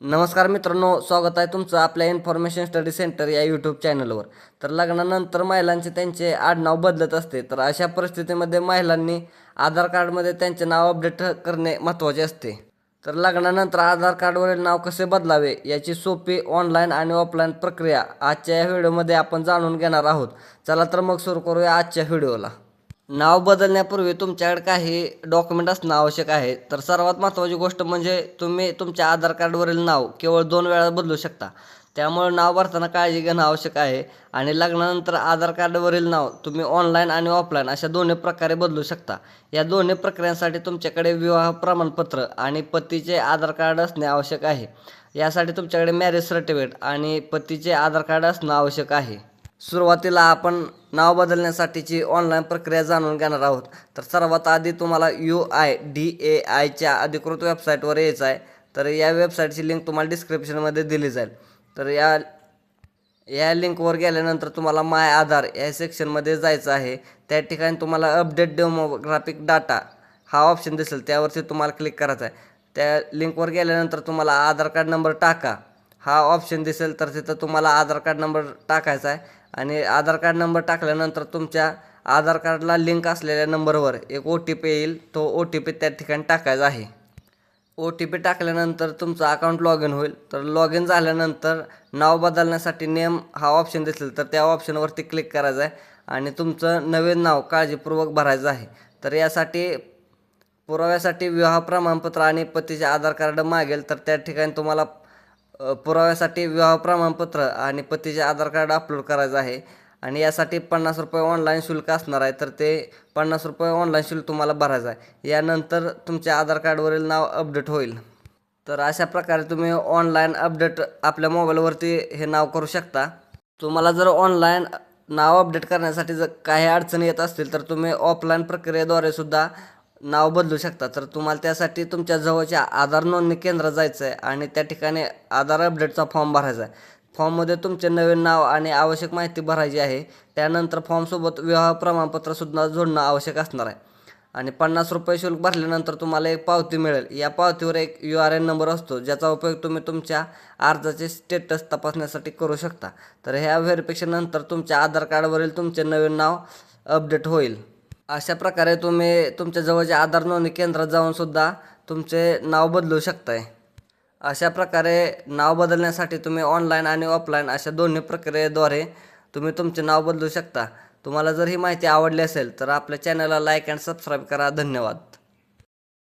नमस्कार मित्रांनो स्वागत आहे तुमचं आपल्या इन्फॉर्मेशन स्टडी सेंटर या यूट्यूब चॅनलवर तर लग्नानंतर महिलांचे त्यांचे आडनाव बदलत असते तर अशा परिस्थितीमध्ये महिलांनी आधार कार्डमध्ये त्यांचे नाव अपडेट करणे महत्त्वाचे असते. तर लग्नानंतर आधार कार्डवरील नाव कसे बदलावे याची सोपी ऑनलाईन आणि ऑफलाईन प्रक्रिया आजच्या या व्हिडिओमध्ये आपण जाणून घेणार आहोत. चला तर मग सुरू करूया आजच्या व्हिडिओला नाव बदलण्यापूर्वी तुमच्याकडे काही डॉक्युमेंट असणं आवश्यक आहे तर सर्वात महत्त्वाची गोष्ट म्हणजे तुम्ही तुमच्या आधार कार्डवरील नाव केवळ दोन वेळा बदलू शकता. त्यामुळे नाव भरताना काळजी घेणं आवश्यक आहे आणि लग्नानंतर आधार कार्डवरील नाव तुम्ही ऑनलाईन आणि ऑफलाईन अशा दोन्ही प्रकारे बदलू शकता. या दोन्ही प्रक्रियांसाठी तुमच्याकडे विवाह प्रमाणपत्र आणि पतीचे आधार कार्ड असणे आवश्यक आहे. यासाठी तुमच्याकडे मॅरेज सर्टिफिकेट आणि पतीचे आधार कार्ड असणं आवश्यक आहे. सुरुवातीला आपण नाव बदलण्यासाठीची ऑनलाईन प्रक्रिया जाणून घेणार आहोत. तर सर्वात आधी तुम्हाला यू आय डी ए आयच्या अधिकृत वेबसाईटवर यायचं आहे. तर या वेबसाईटची लिंक तुम्हाला डिस्क्रिप्शनमध्ये दिली जाईल. तर या या लिंकवर गेल्यानंतर तुम्हाला माय आधार या सेक्शनमध्ये जायचं आहे. त्या ठिकाणी तुम्हाला अपडेट डेमोग्राफिक डाटा हा ऑप्शन दिसेल. त्यावरती तुम्हाला क्लिक करायचा आहे. त्या लिंकवर गेल्यानंतर तुम्हाला आधार कार्ड नंबर टाका. हा ऑप्शन दिसेल तर तिथं तुम्हाला आधार कार्ड नंबर टाकायचा आहे. आणि आधार कार्ड नंबर टाकल्यानंतर तुमच्या आधार कार्डला लिंक असलेल्या नंबरवर एक ओ टी पी येईल. तो ओ टी पी त्या ठिकाणी टाकायचा आहे. ओ टी पी टाकल्यानंतर तुमचं अकाउंट लॉग इन होईल. तर लॉग इन झाल्यानंतर नाव बदलण्यासाठी नेम हा ऑप्शन दिसेल. तर त्या ऑप्शनवरती क्लिक करायचं आहे. आणि तुमचं नवीन नाव काळजीपूर्वक भरायचं आहे. तर यासाठी पुराव्यासाठी विवाह प्रमाणपत्र आणि पतीचे आधार कार्ड मागेल. तर त्या ठिकाणी तुम्हाला पुराव्यासाठी विवाह प्रमाणपत्र आणि पतीचे आधार कार्ड अपलोड करायचं आहे. आणि यासाठी पन्नास रुपये ऑनलाईन शुल्क असणार आहे तर ते पन्नास रुपये ऑनलाईन शुल्क तुम्हाला भरायचं आहे. यानंतर तुमच्या आधार कार्डवरील नाव अपडेट होईल. तर अशा प्रकारे तुम्ही ऑनलाईन अपडेट आपल्या मोबाईलवरती हे नाव करू शकता. तुम्हाला जर ऑनलाईन नाव अपडेट करण्यासाठी जर काही अडचणी येत असतील तर तुम्ही ऑफलाईन प्रक्रियेद्वारे सुद्धा नाव बदलू शकता. तर तुम्हाला त्यासाठी तुमच्या जवळच्या आधार नोंदणी केंद्रात जायचं आहे आणि त्या ठिकाणी आधार अपडेटचा फॉर्म भरायचा आहे. फॉर्ममध्ये तुमचे नवीन नाव आणि आवश्यक माहिती भरायची आहे. त्यानंतर फॉर्मसोबत विवाह प्रमाणपत्रसुद्धा जोडणं आवश्यक असणार आहे. आणि पन्नास रुपये शुल्क भरल्यानंतर तुम्हाला एक पावती मिळेल. या पावतीवर एक यू आर एन नंबर असतो ज्याचा उपयोग तुम्ही तुमच्या अर्जाचे स्टेटस तपासण्यासाठी करू शकता. तर ह्या व्हेरिफिकेशननंतर तुमच्या आधार कार्डवरील तुमचे नवीन नाव अपडेट होईल. अशा प्रकारे तुम्ही तुमच्या जवळच्या आधार नोंदणी केंद्रात जाऊनसुद्धा तुमचे नाव बदलू शकताय. अशा प्रकारे नाव बदलण्यासाठी तुम्ही ऑनलाईन आणि ऑफलाईन अशा दोन्ही प्रक्रियेद्वारे तुम्ही तुमचे नाव बदलू शकता. तुम्हाला जर ही माहिती आवडली असेल तर आपल्या चॅनलला लाईक अँड सबस्क्राईब करा. धन्यवाद.